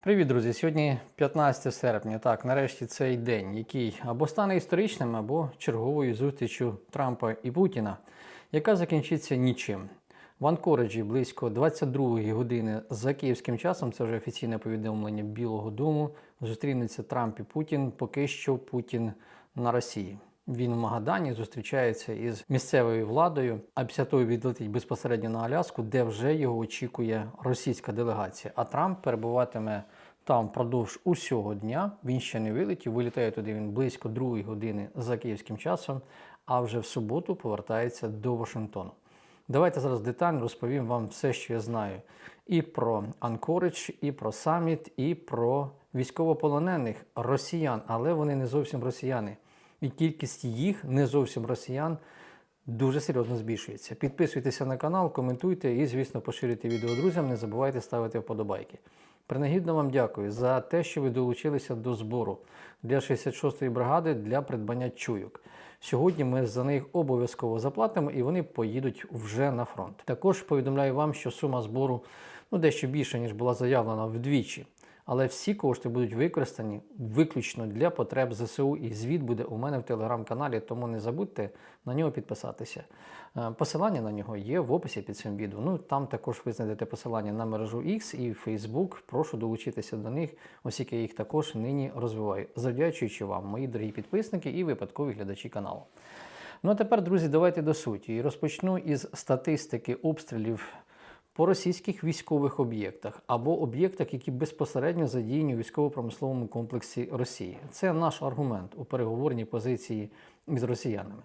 Привіт, друзі! Сьогодні 15 серпня. Так, нарешті цей день, який або стане історичним, або черговою зустрічю Трампа і Путіна, яка закінчиться нічим. В Анкореджі близько 22 години за київським часом, це вже офіційне повідомлення Білого Дому, зустрінуться Трамп і Путін. Поки що Путін на Росії. Він в Магадані зустрічається із місцевою владою, а після того відлетить безпосередньо на Аляску, де вже його очікує російська делегація. А Трамп перебуватиме там впродовж усього дня. Він ще не вилетів. Вилітає туди він близько другої години за київським часом, а вже в суботу повертається до Вашингтону. Давайте зараз детально розповім вам все, що я знаю, і про Анкоридж, і про саміт, і про військовополонених росіян, але вони не зовсім росіяни. І кількість їх не зовсім росіян дуже серйозно збільшується. Підписуйтеся на канал, коментуйте і, звісно, поширюйте відео друзям. Не забувайте ставити вподобайки. Принагідно вам дякую за те, що ви долучилися до збору для 66-ї бригади для придбання чуйок. Сьогодні ми за них обов'язково заплатимо і вони поїдуть вже на фронт. Також повідомляю вам, що сума збору ну, дещо більша, ніж була заявлена вдвічі. Але всі кошти будуть використані виключно для потреб ЗСУ, і звіт буде у мене в телеграм-каналі, тому не забудьте на нього підписатися. Е, Посилання на нього є в описі під цим відео. Ну там також ви знайдете посилання на мережу X і Facebook. Прошу долучитися до них, оскільки я їх також нині розвиваю, завдячуючи вам, мої дорогі підписники і випадкові глядачі каналу. Ну а тепер, друзі, давайте до суті. І розпочну із статистики обстрілів по російських військових об'єктах або об'єктах, які безпосередньо задіяні у військово-промисловому комплексі Росії. Це наш аргумент у переговорній позиції із росіянами.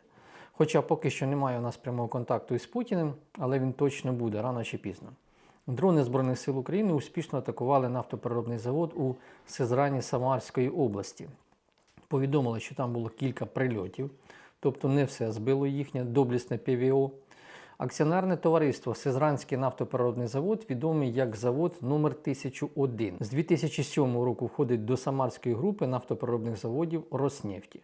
Хоча поки що немає у нас прямого контакту із Путіним, але він точно буде рано чи пізно. Дрони Збройних сил України успішно атакували нафтопереробний завод у Сезрані Самарської області. Повідомили, що там було кілька прильотів, тобто не все збило їхнє доблісне ПВО. Акціонерне товариство Сезранський нафтопереробний завод відомий як завод номер 1001 З 2007 року входить до Самарської групи нафтопереробних заводів Роснефті.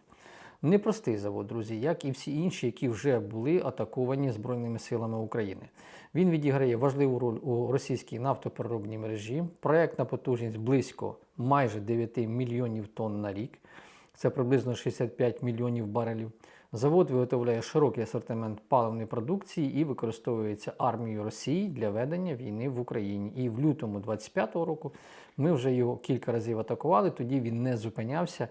Непростий завод, друзі, як і всі інші, які вже були атаковані Збройними силами України. Він відіграє важливу роль у російській нафтопереробній мережі. Проектна потужність близько майже 9 мільйонів тонн на рік. Це приблизно 65 мільйонів барелів. Завод виготовляє широкий асортимент паливної продукції і використовується армією Росії для ведення війни в Україні. І в лютому 25-го року ми вже його кілька разів атакували. Тоді він не зупинявся.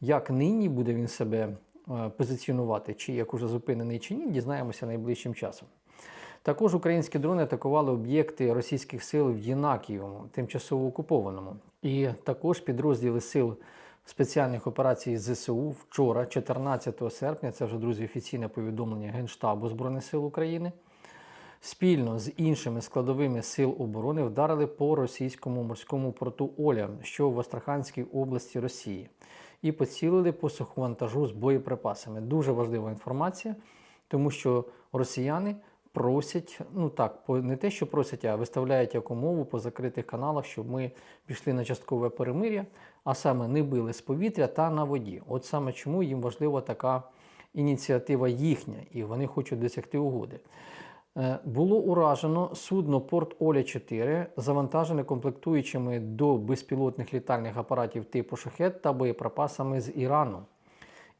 Як нині буде він себе е, позиціонувати, чи як уже зупинений, чи ні, дізнаємося найближчим часом. Також українські дрони атакували об'єкти російських сил в Єнакієвому, тимчасово окупованому. І також підрозділи сил спеціальних операцій ЗСУ вчора, 14 серпня, це вже друзі офіційне повідомлення Генштабу Збройних сил України. Спільно з іншими складовими сил оборони вдарили по російському морському порту Оля, що в Астраханській області Росії, і поцілили по суховантажу з боєприпасами. Дуже важлива інформація, тому що росіяни просять, ну так, не те, що просять, а виставляють як умову по закритих каналах, щоб ми пішли на часткове перемир'я, а саме не били з повітря та на воді. От саме чому їм важлива така ініціатива їхня, і вони хочуть досягти угоди. Е, Було уражено судно Порт Оля 4, завантажене комплектуючими до безпілотних літальних апаратів типу шахет та боєприпасами з Ірану.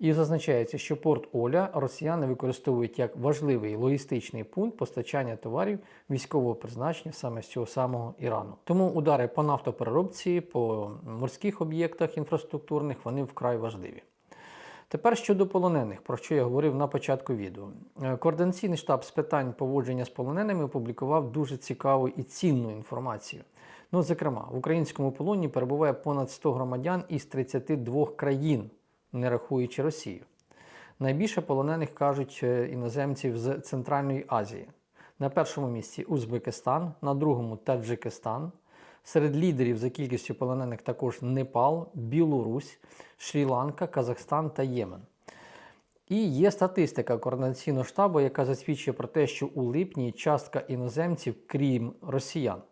І зазначається, що порт Оля росіяни використовують як важливий логістичний пункт постачання товарів військового призначення саме з цього самого Ірану. Тому удари по нафтопереробці, по морських об'єктах інфраструктурних вони вкрай важливі. Тепер щодо полонених, про що я говорив на початку відео. Е, Координаційний штаб з питань поводження з полоненими опублікував дуже цікаву і цінну інформацію. Ну, зокрема, в українському полоні перебуває понад 100 громадян із 32 країн, не рахуючи Росію. Найбільше полонених кажуть е, іноземців з Центральної Азії. На першому місці Узбекистан, на другому Таджикистан. Серед лідерів за кількістю полонених також Непал, Білорусь, Шрі-Ланка, Казахстан та Ємен. І є статистика координаційного штабу, яка засвідчує про те, що у липні частка іноземців, крім росіян,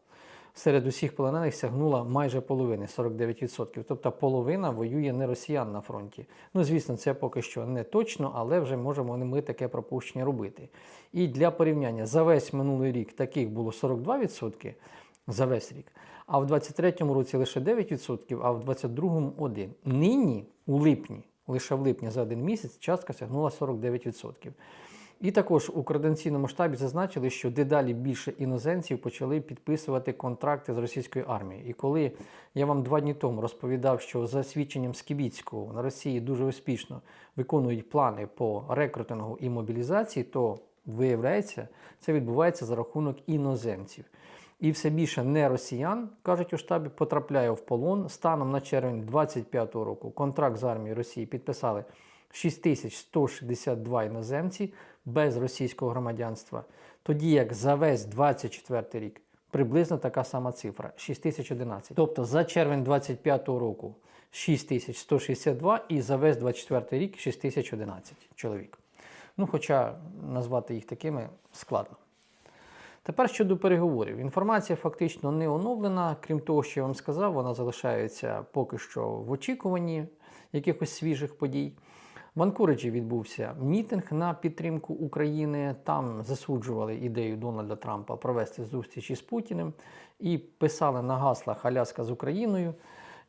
серед усіх полонених сягнула майже половини 49%. Тобто половина воює не росіян на фронті. Ну, звісно, це поки що не точно, але вже можемо ми таке пропущення робити. І для порівняння за весь минулий рік таких було 42% за весь рік. а в 23-му році лише 9%, а в 22-му 1%. Нині, у липні, лише в липні за один місяць, частка сягнула 49%. І також у координаційному штабі зазначили, що дедалі більше іноземців почали підписувати контракти з російською армією. І коли я вам два дні тому розповідав, що за свідченням Скібіцького на Росії дуже успішно виконують плани по рекрутингу і мобілізації, то виявляється, це відбувається за рахунок іноземців. І все більше не росіян, кажуть у штабі, потрапляє в полон. Станом на червень 25-го року контракт з армією Росії підписали 6162 іноземці без російського громадянства. Тоді як за весь 24 рік приблизно така сама цифра 6011. Тобто за червень 25-го року 6162 і за весь 24 рік 6011 чоловік. Ну, хоча назвати їх такими складно. Тепер щодо переговорів. Інформація фактично не оновлена. Крім того, що я вам сказав, вона залишається поки що в очікуванні якихось свіжих подій. В Анкориджі відбувся мітинг на підтримку України. Там засуджували ідею Дональда Трампа провести зустріч із Путіним і писали на гаслах Аляска з Україною.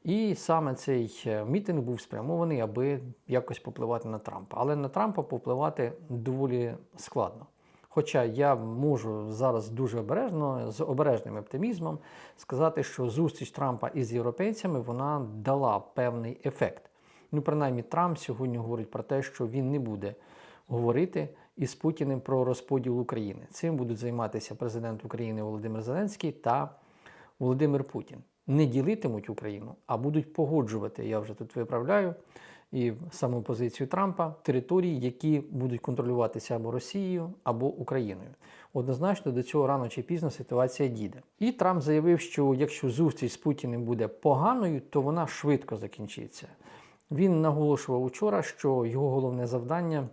І саме цей е, мітинг був спрямований, аби якось попливати на Трампа. Але на Трампа попливати доволі складно. Хоча я можу зараз дуже обережно, з обережним оптимізмом сказати, що зустріч Трампа із європейцями вона дала певний ефект. Ну, принаймні, Трамп сьогодні говорить про те, що він не буде говорити із Путіним про розподіл України. Цим будуть займатися президент України Володимир Зеленський та Володимир Путін. Не ділитимуть Україну, а будуть погоджувати. Я вже тут виправляю і саму позицію Трампа території, які будуть контролюватися або Росією, або Україною. Однозначно до цього рано чи пізно ситуація дійде. І Трамп заявив, що якщо зустріч з Путіним буде поганою, то вона швидко закінчиться. Він наголошував учора, що його головне завдання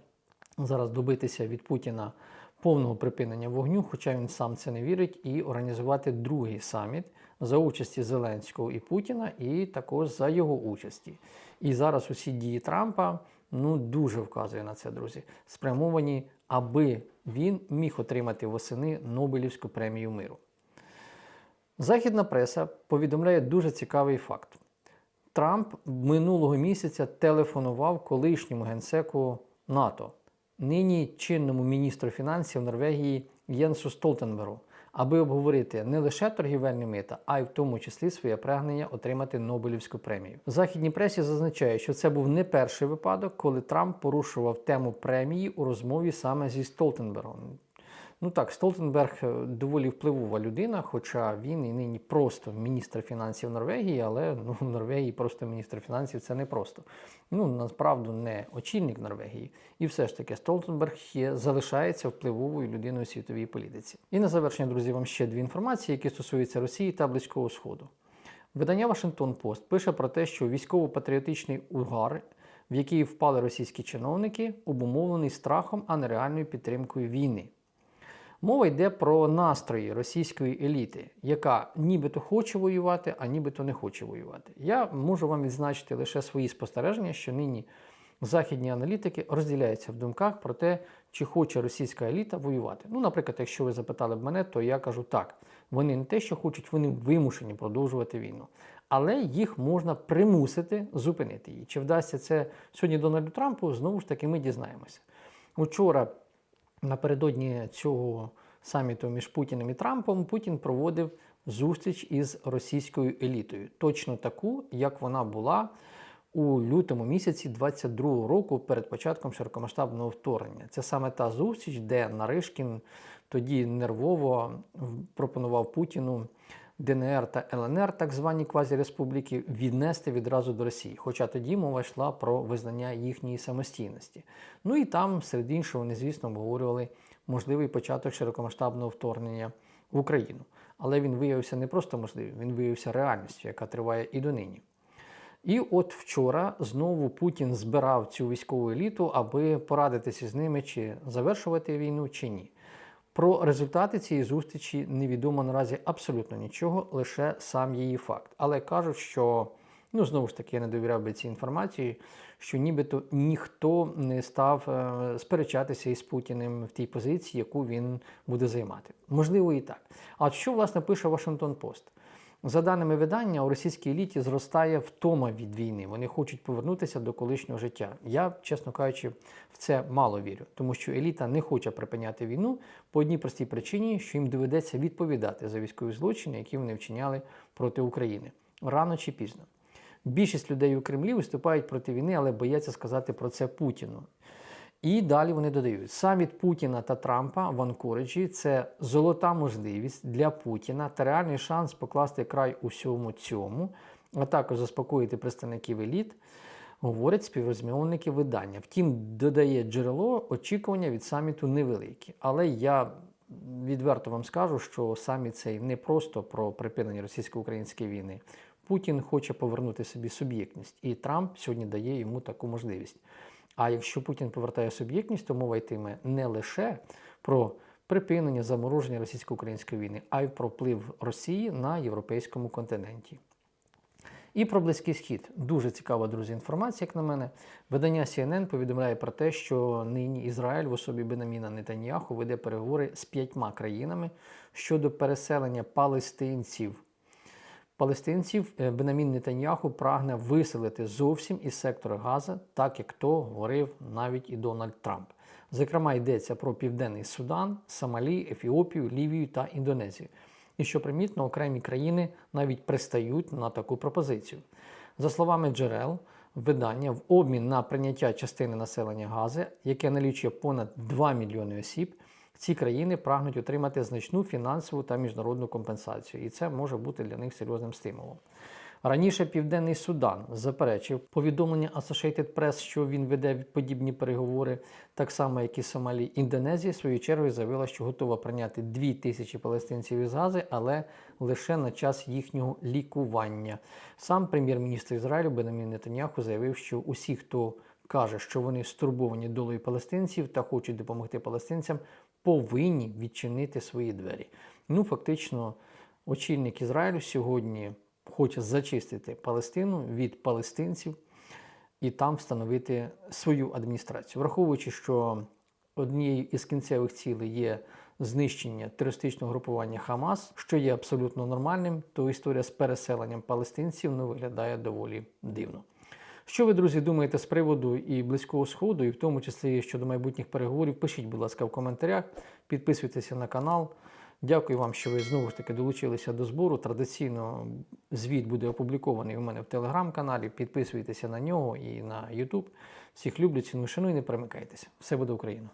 зараз добитися від Путіна повного припинення вогню, хоча він сам це не вірить, і організувати другий саміт за участі Зеленського і Путіна, і також за його участі. І зараз усі дії Трампа ну дуже вказує на це, друзі, спрямовані, аби він міг отримати восени Нобелівську премію миру. Західна преса повідомляє дуже цікавий факт. Трамп минулого місяця телефонував колишньому генсеку НАТО, нині чинному міністру фінансів Норвегії Єнсу Столтенберу, аби обговорити не лише торгівельні мита, а й в тому числі своє прагнення отримати Нобелівську премію. В західній пресі зазначає, що це був не перший випадок, коли Трамп порушував тему премії у розмові саме зі Столтенбергом. Ну так, Столтенберг е, доволі впливова людина, хоча він і нині просто міністр фінансів Норвегії, але ну, в Норвегії просто міністр фінансів це не просто. Ну, насправді не очільник Норвегії. І все ж таки Столтенберг є, залишається впливовою людиною у світовій політиці. І на завершення, друзі, вам ще дві інформації, які стосуються Росії та Близького Сходу. Видання Вашингтон Пост пише про те, що військово-патріотичний угар, в який впали російські чиновники, обумовлений страхом, а не реальною підтримкою війни. Мова йде про настрої російської еліти, яка нібито хоче воювати, а нібито не хоче воювати. Я можу вам відзначити лише свої спостереження, що нині західні аналітики розділяються в думках про те, чи хоче російська еліта воювати. Ну, наприклад, якщо ви запитали б мене, то я кажу так: вони не те, що хочуть, вони вимушені продовжувати війну. Але їх можна примусити зупинити її. Чи вдасться це сьогодні Дональду Трампу? Знову ж таки, ми дізнаємося. Учора напередодні цього саміту між Путіним і Трампом Путін проводив зустріч із російською елітою, точно таку, як вона була у лютому місяці 22-го року перед початком широкомасштабного вторгнення. Це саме та зустріч, де Наришкін тоді нервово пропонував Путіну. ДНР та ЛНР, так звані квазіреспубліки, віднести відразу до Росії. Хоча тоді мова йшла про визнання їхньої самостійності. Ну і там, серед іншого, вони, звісно, обговорювали можливий початок широкомасштабного вторгнення в Україну. Але він виявився не просто можливим, він виявився реальністю, яка триває і донині. І от вчора знову Путін збирав цю військову еліту, аби порадитися з ними, чи завершувати війну, чи ні. Про результати цієї зустрічі невідомо наразі абсолютно нічого, лише сам її факт. Але кажуть, що ну знову ж таки я не довіряв би цій інформації, що нібито ніхто не став е, сперечатися із Путіним в тій позиції, яку він буде займати. Можливо, і так. А що власне пише Вашингтон Пост? За даними видання, у російській еліті зростає втома від війни. Вони хочуть повернутися до колишнього життя. Я, чесно кажучи, в це мало вірю, тому що еліта не хоче припиняти війну по одній простій причині, що їм доведеться відповідати за військові злочини, які вони вчиняли проти України рано чи пізно. Більшість людей у Кремлі виступають проти війни, але бояться сказати про це Путіну. І далі вони додають: саміт Путіна та Трампа в Анкориджі це золота можливість для Путіна та реальний шанс покласти край усьому цьому, а також заспокоїти представників еліт, говорять співрозмовники видання. Втім, додає джерело, очікування від саміту невеликі. Але я відверто вам скажу, що саміт цей не просто про припинення російсько-української війни. Путін хоче повернути собі суб'єктність, і Трамп сьогодні дає йому таку можливість. А якщо Путін повертає суб'єктність, то мова йтиме не лише про припинення замороження російсько-української війни, а й про вплив Росії на європейському континенті. І про Близький Схід. Дуже цікава, друзі, інформація, як на мене. Видання CNN повідомляє про те, що нині Ізраїль в особі Бенаміна Нетаньяху веде переговори з п'ятьма країнами щодо переселення палестинців. Палестинців е, Бенамін Нетаньяху прагне виселити зовсім із сектора Газа, так як то говорив навіть і Дональд Трамп. Зокрема, йдеться про Південний Судан, Сомалі, Ефіопію, Лівію та Індонезію. І що примітно, окремі країни навіть пристають на таку пропозицію. За словами джерел, видання в обмін на прийняття частини населення Гази, яке налічує понад 2 мільйони осіб, ці країни прагнуть отримати значну фінансову та міжнародну компенсацію, і це може бути для них серйозним стимулом. Раніше Південний Судан заперечив повідомлення Associated Press, що він веде подібні переговори, так само як і Сомалі. Індонезія своєю чергою заявила, що готова прийняти 2 тисячі палестинців із Гази, але лише на час їхнього лікування. Сам прем'єр-міністр Ізраїлю Бенамін Нетаньяху заявив, що усі, хто каже, що вони стурбовані долею палестинців та хочуть допомогти палестинцям, повинні відчинити свої двері. Ну, фактично, очільник Ізраїлю сьогодні хоче зачистити Палестину від палестинців і там встановити свою адміністрацію, враховуючи, що однією із кінцевих цілей є знищення терористичного групування Хамас, що є абсолютно нормальним, то історія з переселенням палестинців ну, виглядає доволі дивно. Що ви, друзі, думаєте з приводу і Близького Сходу, і в тому числі щодо майбутніх переговорів? Пишіть, будь ласка, в коментарях, підписуйтеся на канал. Дякую вам, що ви знову ж таки долучилися до збору. Традиційно звіт буде опублікований у мене в телеграм-каналі. Підписуйтеся на нього і на YouTube. Всіх люблю, ціну шану і не перемикайтеся. Все буде Україна!